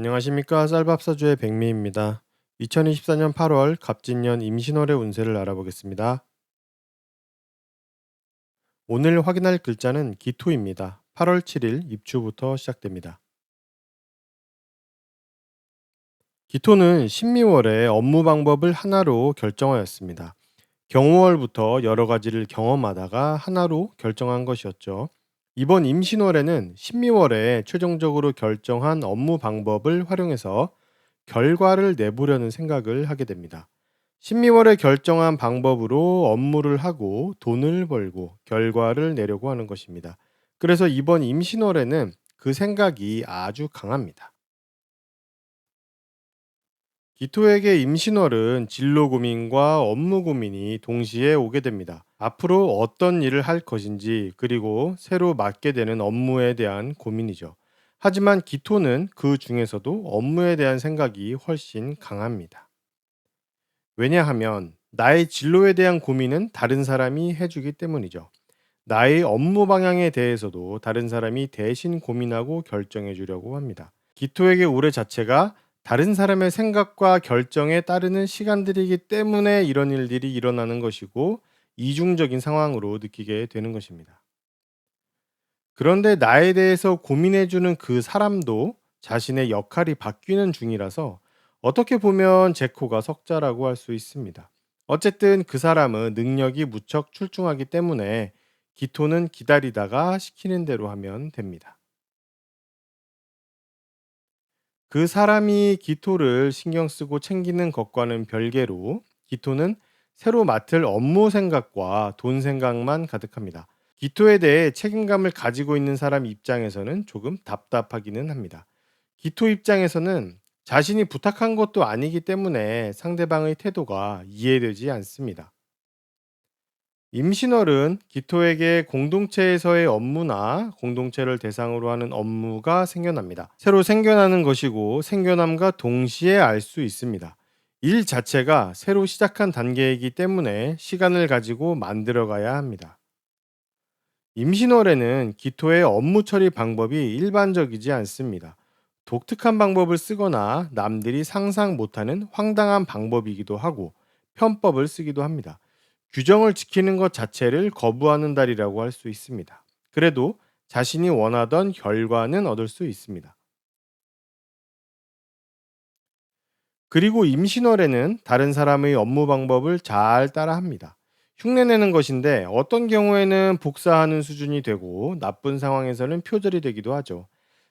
안녕하십니까 쌀밥사주의 백미입니다. 2024년 8월 갑진년 임신월의 운세를 알아보겠습니다. 오늘 확인할 글자는 기토입니다. 8월 7일 입추부터 시작됩니다. 기토는 신미월의 업무 방법을 하나로 결정하였습니다. 경호월부터 여러 가지를 경험하다가 하나로 결정한 것이었죠. 이번 임신월에는 신미월에 최종적으로 결정한 업무 방법을 활용해서 결과를 내보려는 생각을 하게 됩니다. 신미월에 결정한 방법으로 업무를 하고 돈을 벌고 결과를 내려고 하는 것입니다. 그래서 이번 임신월에는 그 생각이 아주 강합니다. 기토에게 임신월은 진로 고민과 업무 고민이 동시에 오게 됩니다. 앞으로 어떤 일을 할 것인지 그리고 새로 맡게 되는 업무에 대한 고민이죠. 하지만 기토는 그 중에서도 업무에 대한 생각이 훨씬 강합니다. 왜냐하면 나의 진로에 대한 고민은 다른 사람이 해주기 때문이죠. 나의 업무 방향에 대해서도 다른 사람이 대신 고민하고 결정해 주려고 합니다. 기토에게 올해 자체가 다른 사람의 생각과 결정에 따르는 시간들이기 때문에 이런 일들이 일어나는 것이고 이중적인 상황으로 느끼게 되는 것입니다. 그런데 나에 대해서 고민해주는 그 사람도 자신의 역할이 바뀌는 중이라서 어떻게 보면 제코가 석자라고 할 수 있습니다. 어쨌든 그 사람은 능력이 무척 출중하기 때문에 기토는 기다리다가 시키는 대로 하면 됩니다. 그 사람이 기토를 신경 쓰고 챙기는 것과는 별개로 기토는 새로 맡을 업무 생각과 돈 생각만 가득합니다. 기토에 대해 책임감을 가지고 있는 사람 입장에서는 조금 답답하기는 합니다. 기토 입장에서는 자신이 부탁한 것도 아니기 때문에 상대방의 태도가 이해되지 않습니다. 임신월은 기토에게 공동체에서의 업무나 공동체를 대상으로 하는 업무가 생겨납니다. 새로 생겨나는 것이고 생겨남과 동시에 알 수 있습니다. 일 자체가 새로 시작한 단계이기 때문에 시간을 가지고 만들어 가야 합니다. 임신월에는 기토의 업무 처리 방법이 일반적이지 않습니다. 독특한 방법을 쓰거나 남들이 상상 못하는 황당한 방법이기도 하고 편법을 쓰기도 합니다. 규정을 지키는 것 자체를 거부하는 달이라고 할 수 있습니다. 그래도 자신이 원하던 결과는 얻을 수 있습니다. 그리고 임신월에는 다른 사람의 업무 방법을 잘 따라합니다. 흉내내는 것인데 어떤 경우에는 복사하는 수준이 되고 나쁜 상황에서는 표절이 되기도 하죠.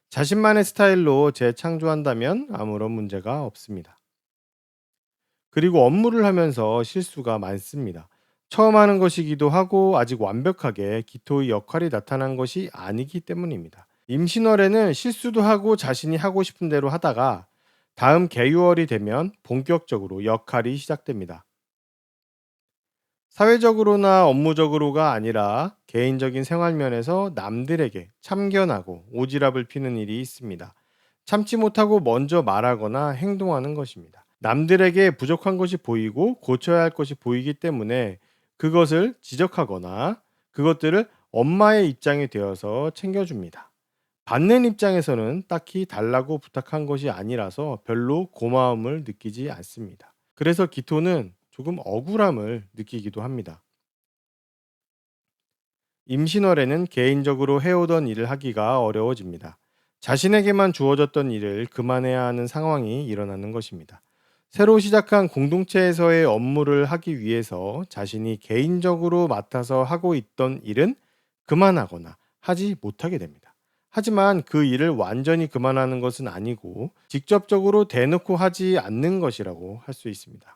자신만의 스타일로 재창조한다면 아무런 문제가 없습니다. 그리고 업무를 하면서 실수가 많습니다. 처음 하는 것이기도 하고 아직 완벽하게 기토의 역할이 나타난 것이 아니기 때문입니다. 임신월에는 실수도 하고 자신이 하고 싶은 대로 하다가 다음 개유월이 되면 본격적으로 역할이 시작됩니다. 사회적으로나 업무적으로가 아니라 개인적인 생활면에서 남들에게 참견하고 오지랖을 피는 일이 있습니다. 참지 못하고 먼저 말하거나 행동하는 것입니다. 남들에게 부족한 것이 보이고 고쳐야 할 것이 보이기 때문에 그것을 지적하거나 그것들을 엄마의 입장이 되어서 챙겨줍니다. 받는 입장에서는 딱히 달라고 부탁한 것이 아니라서 별로 고마움을 느끼지 않습니다. 그래서 기토는 조금 억울함을 느끼기도 합니다. 임신월에는 개인적으로 해오던 일을 하기가 어려워집니다. 자신에게만 주어졌던 일을 그만해야 하는 상황이 일어나는 것입니다. 새로 시작한 공동체에서의 업무를 하기 위해서 자신이 개인적으로 맡아서 하고 있던 일은 그만하거나 하지 못하게 됩니다. 하지만 그 일을 완전히 그만하는 것은 아니고 직접적으로 대놓고 하지 않는 것이라고 할 수 있습니다.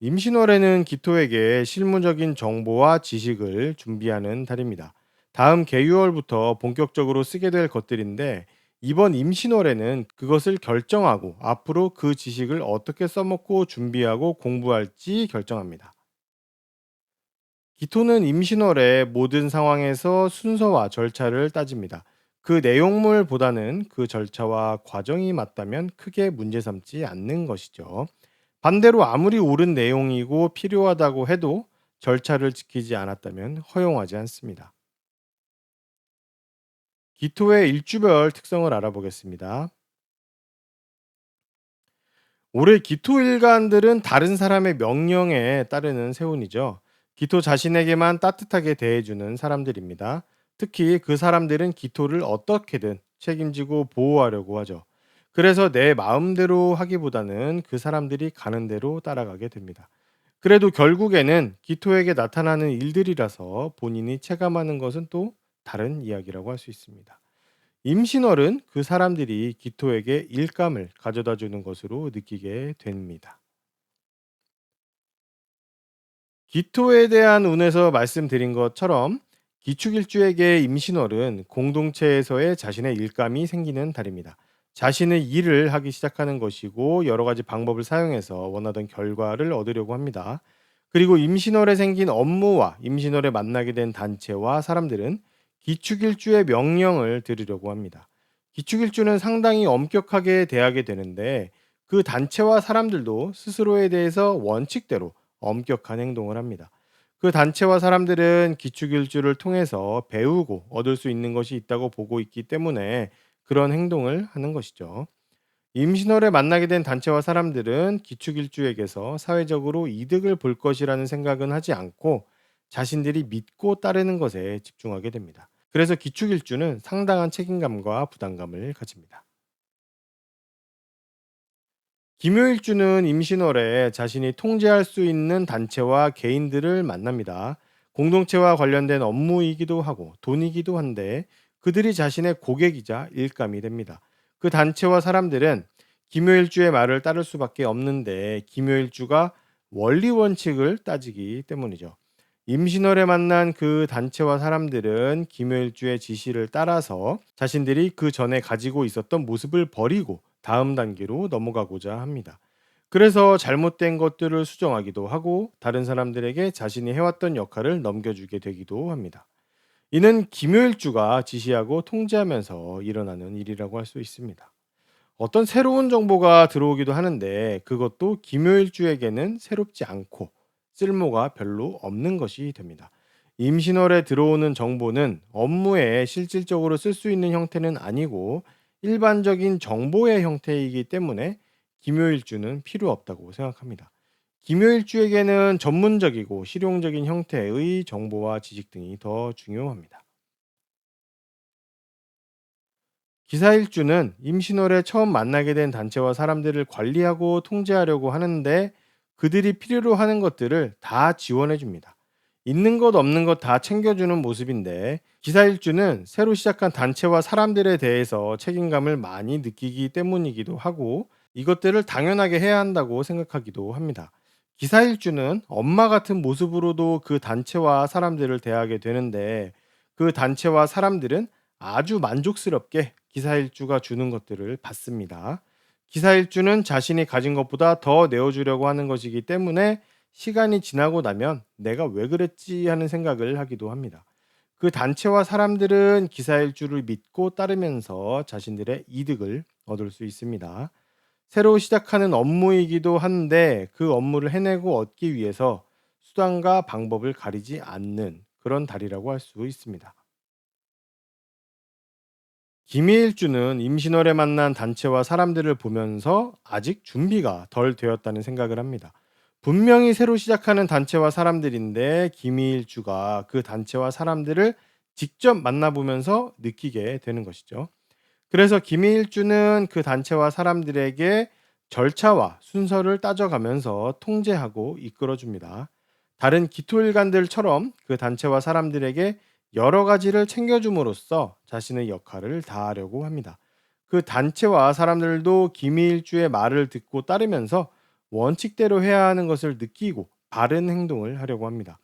임신월에는 기토에게 실무적인 정보와 지식을 준비하는 달입니다. 다음 개유월부터 본격적으로 쓰게 될 것들인데 이번 임신월에는 그것을 결정하고 앞으로 그 지식을 어떻게 써먹고 준비하고 공부할지 결정합니다. 기토는 임신월의 모든 상황에서 순서와 절차를 따집니다. 그 내용물보다는 그 절차와 과정이 맞다면 크게 문제 삼지 않는 것이죠. 반대로 아무리 옳은 내용이고 필요하다고 해도 절차를 지키지 않았다면 허용하지 않습니다. 기토의 일주별 특성을 알아보겠습니다. 올해 기토 일간들은 다른 사람의 명령에 따르는 세운이죠. 기토 자신에게만 따뜻하게 대해주는 사람들입니다. 특히 그 사람들은 기토를 어떻게든 책임지고 보호하려고 하죠. 그래서 내 마음대로 하기보다는 그 사람들이 가는 대로 따라가게 됩니다. 그래도 결국에는 기토에게 나타나는 일들이라서 본인이 체감하는 것은 또 다른 이야기라고 할 수 있습니다. 임신월은 그 사람들이 기토에게 일감을 가져다 주는 것으로 느끼게 됩니다. 기토에 대한 운에서 말씀드린 것처럼 기축일주에게 임신월은 공동체에서의 자신의 일감이 생기는 달입니다. 자신의 일을 하기 시작하는 것이고 여러 가지 방법을 사용해서 원하던 결과를 얻으려고 합니다. 그리고 임신월에 생긴 업무와 임신월에 만나게 된 단체와 사람들은 기축일주의 명령을 들으려고 합니다. 기축일주는 상당히 엄격하게 대하게 되는데 그 단체와 사람들도 스스로에 대해서 원칙대로 엄격한 행동을 합니다. 그 단체와 사람들은 기축일주를 통해서 배우고 얻을 수 있는 것이 있다고 보고 있기 때문에 그런 행동을 하는 것이죠. 임신월에 만나게 된 단체와 사람들은 기축일주에게서 사회적으로 이득을 볼 것이라는 생각은 하지 않고 자신들이 믿고 따르는 것에 집중하게 됩니다. 그래서 기축일주는 상당한 책임감과 부담감을 가집니다. 김효일주는 임신월에 자신이 통제할 수 있는 단체와 개인들을 만납니다. 공동체와 관련된 업무이기도 하고 돈이기도 한데 그들이 자신의 고객이자 일감이 됩니다. 그 단체와 사람들은 김효일주의 말을 따를 수밖에 없는데 김효일주가 원리 원칙을 따지기 때문이죠. 임신월에 만난 그 단체와 사람들은 김효일주의 지시를 따라서 자신들이 그 전에 가지고 있었던 모습을 버리고 다음 단계로 넘어가고자 합니다. 그래서 잘못된 것들을 수정하기도 하고 다른 사람들에게 자신이 해왔던 역할을 넘겨주게 되기도 합니다. 이는 김효일주가 지시하고 통제하면서 일어나는 일이라고 할 수 있습니다. 어떤 새로운 정보가 들어오기도 하는데 그것도 김효일주에게는 새롭지 않고 쓸모가 별로 없는 것이 됩니다. 임신월에 들어오는 정보는 업무에 실질적으로 쓸 수 있는 형태는 아니고 일반적인 정보의 형태이기 때문에 김효일주는 필요 없다고 생각합니다. 김효일주에게는 전문적이고 실용적인 형태의 정보와 지식 등이 더 중요합니다. 기사일주는 임신월에 처음 만나게 된 단체와 사람들을 관리하고 통제하려고 하는데 그들이 필요로 하는 것들을 다 지원해 줍니다. 있는 것 없는 것 다 챙겨주는 모습인데 기사 일주는 새로 시작한 단체와 사람들에 대해서 책임감을 많이 느끼기 때문이기도 하고 이것들을 당연하게 해야 한다고 생각하기도 합니다. 기사 일주는 엄마 같은 모습으로도 그 단체와 사람들을 대하게 되는데 그 단체와 사람들은 아주 만족스럽게 기사 일주가 주는 것들을 받습니다. 기사 일주는 자신이 가진 것보다 더 내어주려고 하는 것이기 때문에 시간이 지나고 나면 내가 왜 그랬지 하는 생각을 하기도 합니다. 그 단체와 사람들은 기사 일주를 믿고 따르면서 자신들의 이득을 얻을 수 있습니다. 새로 시작하는 업무이기도 한데 그 업무를 해내고 얻기 위해서 수단과 방법을 가리지 않는 그런 달이라고 할 수 있습니다. 김희일주는 임신월에 만난 단체와 사람들을 보면서 아직 준비가 덜 되었다는 생각을 합니다. 분명히 새로 시작하는 단체와 사람들인데 김희일주가 그 단체와 사람들을 직접 만나보면서 느끼게 되는 것이죠. 그래서 김희일주는 그 단체와 사람들에게 절차와 순서를 따져가면서 통제하고 이끌어줍니다. 다른 기토일간들처럼 그 단체와 사람들에게 여러 가지를 챙겨줌으로써 자신의 역할을 다하려고 합니다. 그 단체와 사람들도 김일주의 말을 듣고 따르면서 원칙대로 해야 하는 것을 느끼고 바른 행동을 하려고 합니다.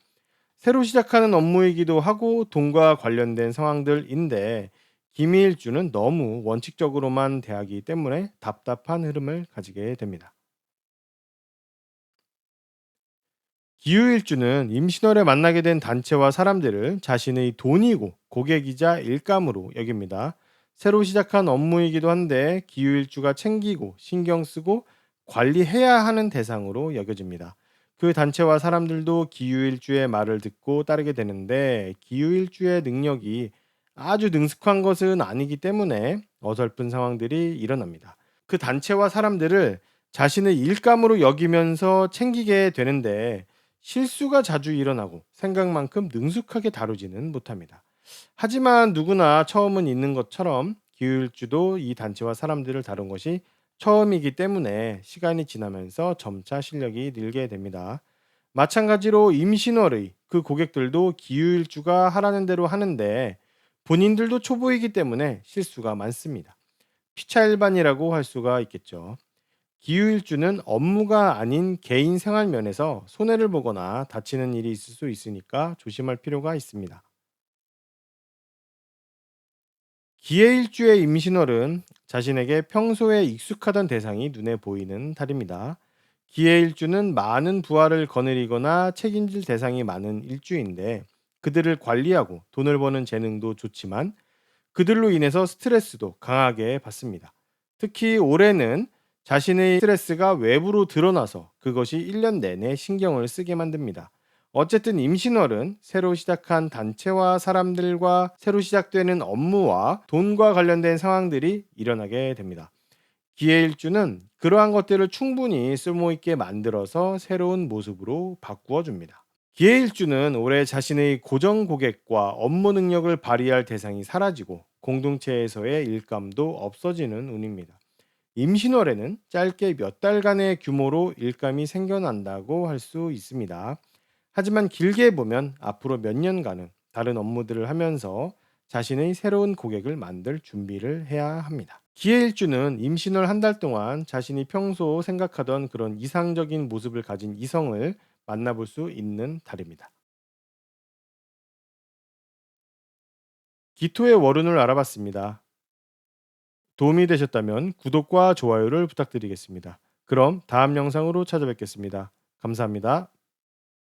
새로 시작하는 업무이기도 하고 돈과 관련된 상황들인데 김일주는 너무 원칙적으로만 대하기 때문에 답답한 흐름을 가지게 됩니다. 기후일주는 임신월에 만나게 된 단체와 사람들을 자신의 돈이고 고객이자 일감으로 여깁니다. 새로 시작한 업무이기도 한데 기후일주가 챙기고 신경 쓰고 관리해야 하는 대상으로 여겨집니다. 그 단체와 사람들도 기후일주의 말을 듣고 따르게 되는데 기후일주의 능력이 아주 능숙한 것은 아니기 때문에 어설픈 상황들이 일어납니다. 그 단체와 사람들을 자신의 일감으로 여기면서 챙기게 되는데 실수가 자주 일어나고 생각만큼 능숙하게 다루지는 못합니다. 하지만 누구나 처음은 있는 것처럼 기후일주도 이 단체와 사람들을 다룬 것이 처음이기 때문에 시간이 지나면서 점차 실력이 늘게 됩니다. 마찬가지로 임신월의 그 고객들도 기후일주가 하라는 대로 하는데 본인들도 초보이기 때문에 실수가 많습니다. 피차 일반이라고 할 수가 있겠죠. 기후일주는 업무가 아닌 개인 생활 면에서 손해를 보거나 다치는 일이 있을 수 있으니까 조심할 필요가 있습니다. 기해일주의 임신월은 자신에게 평소에 익숙하던 대상이 눈에 보이는 달입니다. 기해일주는 많은 부하를 거느리거나 책임질 대상이 많은 일주인데 그들을 관리하고 돈을 버는 재능도 좋지만 그들로 인해서 스트레스도 강하게 받습니다. 특히 올해는 자신의 스트레스가 외부로 드러나서 그것이 1년 내내 신경을 쓰게 만듭니다. 어쨌든 임신월은 새로 시작한 단체와 사람들과 새로 시작되는 업무와 돈과 관련된 상황들이 일어나게 됩니다. 기회일주는 그러한 것들을 충분히 쓸모있게 만들어서 새로운 모습으로 바꾸어 줍니다. 기회일주는 올해 자신의 고정 고객과 업무 능력을 발휘할 대상이 사라지고 공동체에서의 일감도 없어지는 운입니다. 임신월에는 짧게 몇 달간의 규모로 일감이 생겨난다고 할 수 있습니다. 하지만 길게 보면 앞으로 몇 년간은 다른 업무들을 하면서 자신의 새로운 고객을 만들 준비를 해야 합니다. 기회일주는 임신을 한달 동안 자신이 평소 생각하던 그런 이상적인 모습을 가진 이성을 만나볼 수 있는 달입니다. 기토의 월운을 알아봤습니다. 도움이 되셨다면 구독과 좋아요를 부탁드리겠습니다. 그럼 다음 영상으로 찾아뵙겠습니다. 감사합니다.